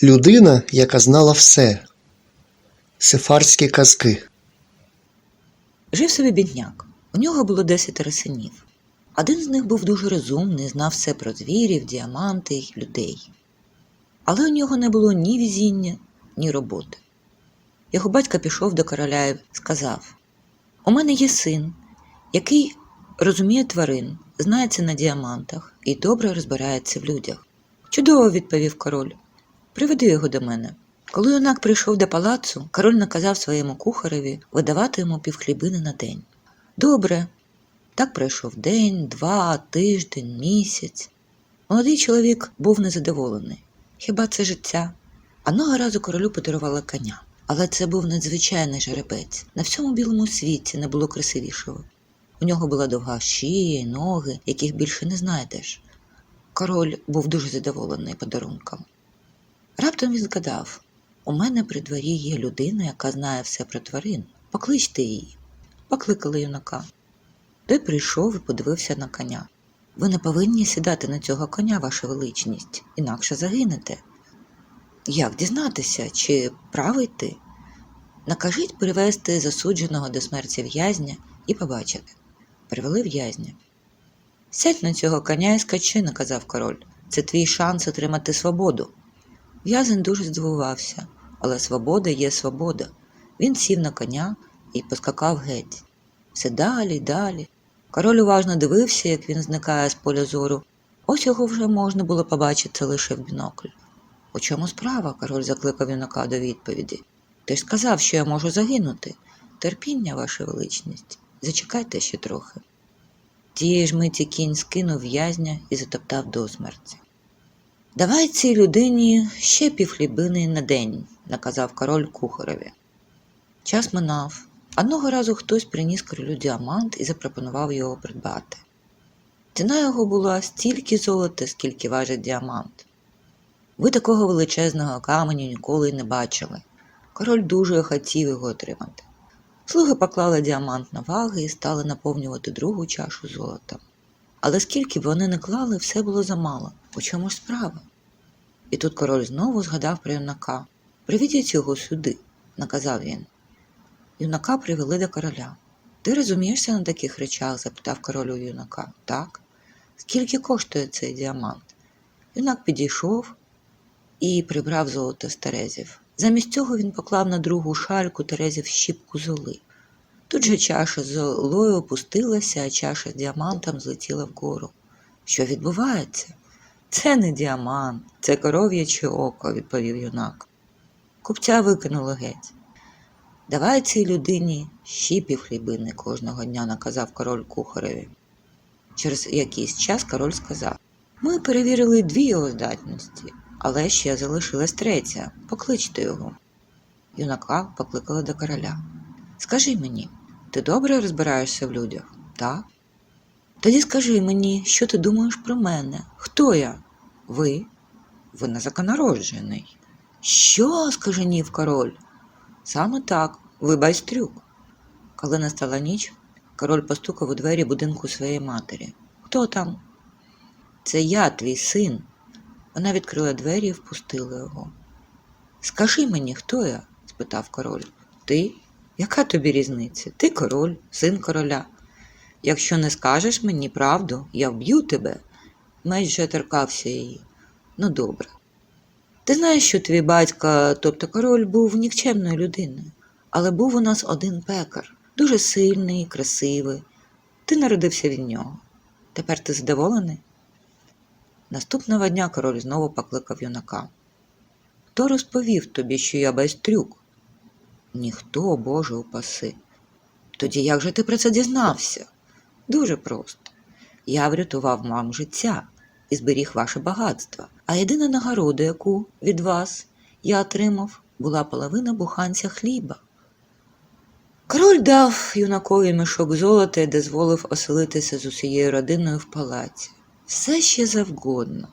Людина, яка знала все. Сефарські казки. Жив собі бідняк. У нього було десятеро синів. Один з них був дуже розумний, знав все про звірів, діаманти й людей. Але у нього не було ні візіння, ні роботи. Його батько пішов до короля і сказав: У мене є син, який розуміє тварин, знається на діамантах і добре розбирається в людях. Чудово, відповів король. Приведи його до мене. Коли юнак прийшов до палацу, король наказав своєму кухареві видавати йому півхлібини на день. Добре. Так пройшов день, два, тиждень, місяць. Молодий чоловік був незадоволений. Хіба це життя? Одного разу королю подарували коня, але це був надзвичайний жеребець. На всьому білому світі не було красивішого. У нього була довга шия й ноги, яких більше не знайдеш. Король був дуже задоволений подарунком. Раптом він згадав у мене при дворі є людина, яка знає все про тварин. Покличте її. Покликали юнака. Той прийшов і подивився на коня. Ви не повинні сідати на цього коня, ваша величність, інакше загинете. Як дізнатися, чи правий ти? Накажіть привезти засудженого до смерті в'язня і побачите. Привели в'язня. Сядь на цього коня і скачи, наказав король. Це твій шанс отримати свободу. В'язень дуже здивувався, але свобода є свобода. Він сів на коня і поскакав геть. Все далі й далі. Король уважно дивився, як він зникає з поля зору. Ось його вже можна було побачити лише в бінокль. У чому справа? король закликав юнака до відповіді. Ти ж сказав, що я можу загинути. Терпіння, ваша величність. Зачекайте ще трохи. Тієї ж миті кінь скинув в'язня і затоптав до смерті. Давай цій людині ще півхлібини на день, наказав король кухареві. Час минав. Одного разу хтось приніс королю діамант і запропонував його придбати. Ціна його була стільки золота, скільки важить діамант. Ви такого величезного каменю ніколи не бачили. Король дуже хотів його отримати. Слуги поклали діамант на ваги і стали наповнювати другу чашу золотом. Але скільки б вони не клали, все було замало. У чому ж справа? І тут король знову згадав про юнака. Приведіть його сюди, наказав він. Юнака привели до короля. Ти розумієшся на таких речах? запитав король у юнака. Так. Скільки коштує цей діамант? Юнак підійшов і прибрав золото з терезів. Замість цього він поклав на другу шальку терезів щіпку золи. Тут же чаша з золою опустилася, а чаша з діамантом злетіла вгору. Що відбувається? Це не діамант, це коров'яче око, відповів юнак. Купця викинули геть. Давай цій людині ще півхлібини кожного дня, наказав король кухареві. Через якийсь час король сказав: Ми перевірили дві його здатності, але ще залишилась третя. Покличте його. Юнака покликали до короля. Скажи мені, ти добре розбираєшся в людях? Так? Тоді скажи мені, що ти думаєш про мене? Хто я? Ви? Ви незаконароджений. Що? скаженів король. Саме так, ви байстрюк. Коли настала ніч, король постукав у двері будинку своєї матері. Хто там? Це я, твій син. Вона відкрила двері і впустила його. Скажи мені, хто я? спитав король. Ти? Яка тобі різниця? Ти король, син короля. Якщо не скажеш мені правду, я вб'ю тебе. Меч вже торкався її. Ну, добре. Ти знаєш, що твій батько, тобто король, був нікчемною людиною, але був у нас один пекар, дуже сильний, красивий. Ти народився від нього. Тепер ти задоволений? Наступного дня король знову покликав юнака. Хто розповів тобі, що я байстрюк? Ніхто, Боже упаси. Тоді як же ти про це дізнався? Дуже просто. Я врятував вам життя і зберіг ваше багатство, а єдина нагорода, яку від вас я отримав, була половина буханця хліба. Король дав юнакові мішок золота і дозволив оселитися з усією родиною в палаці. Все ще завгодно.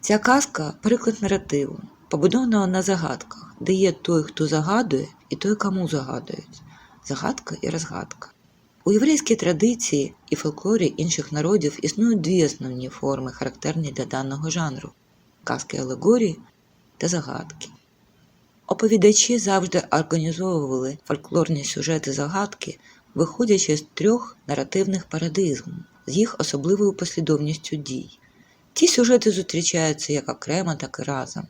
Ця казка приклад наративу, побудованого на загадках, де є той, хто загадує, і той, кому загадують. Загадка і розгадка. У єврейській традиції і фольклорі інших народів існують дві основні форми, характерні для даного жанру казки алегорії та загадки. Оповідачі завжди організовували фольклорні сюжети загадки, виходячи з трьох наративних парадигм з їх особливою послідовністю дій. Ті сюжети зустрічаються як окремо, так і разом.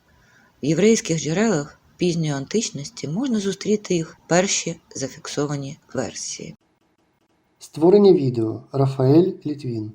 В єврейських джерелах пізньої античності можна зустріти їх перші зафіксовані версії. Створення відео Рафаель Літвін.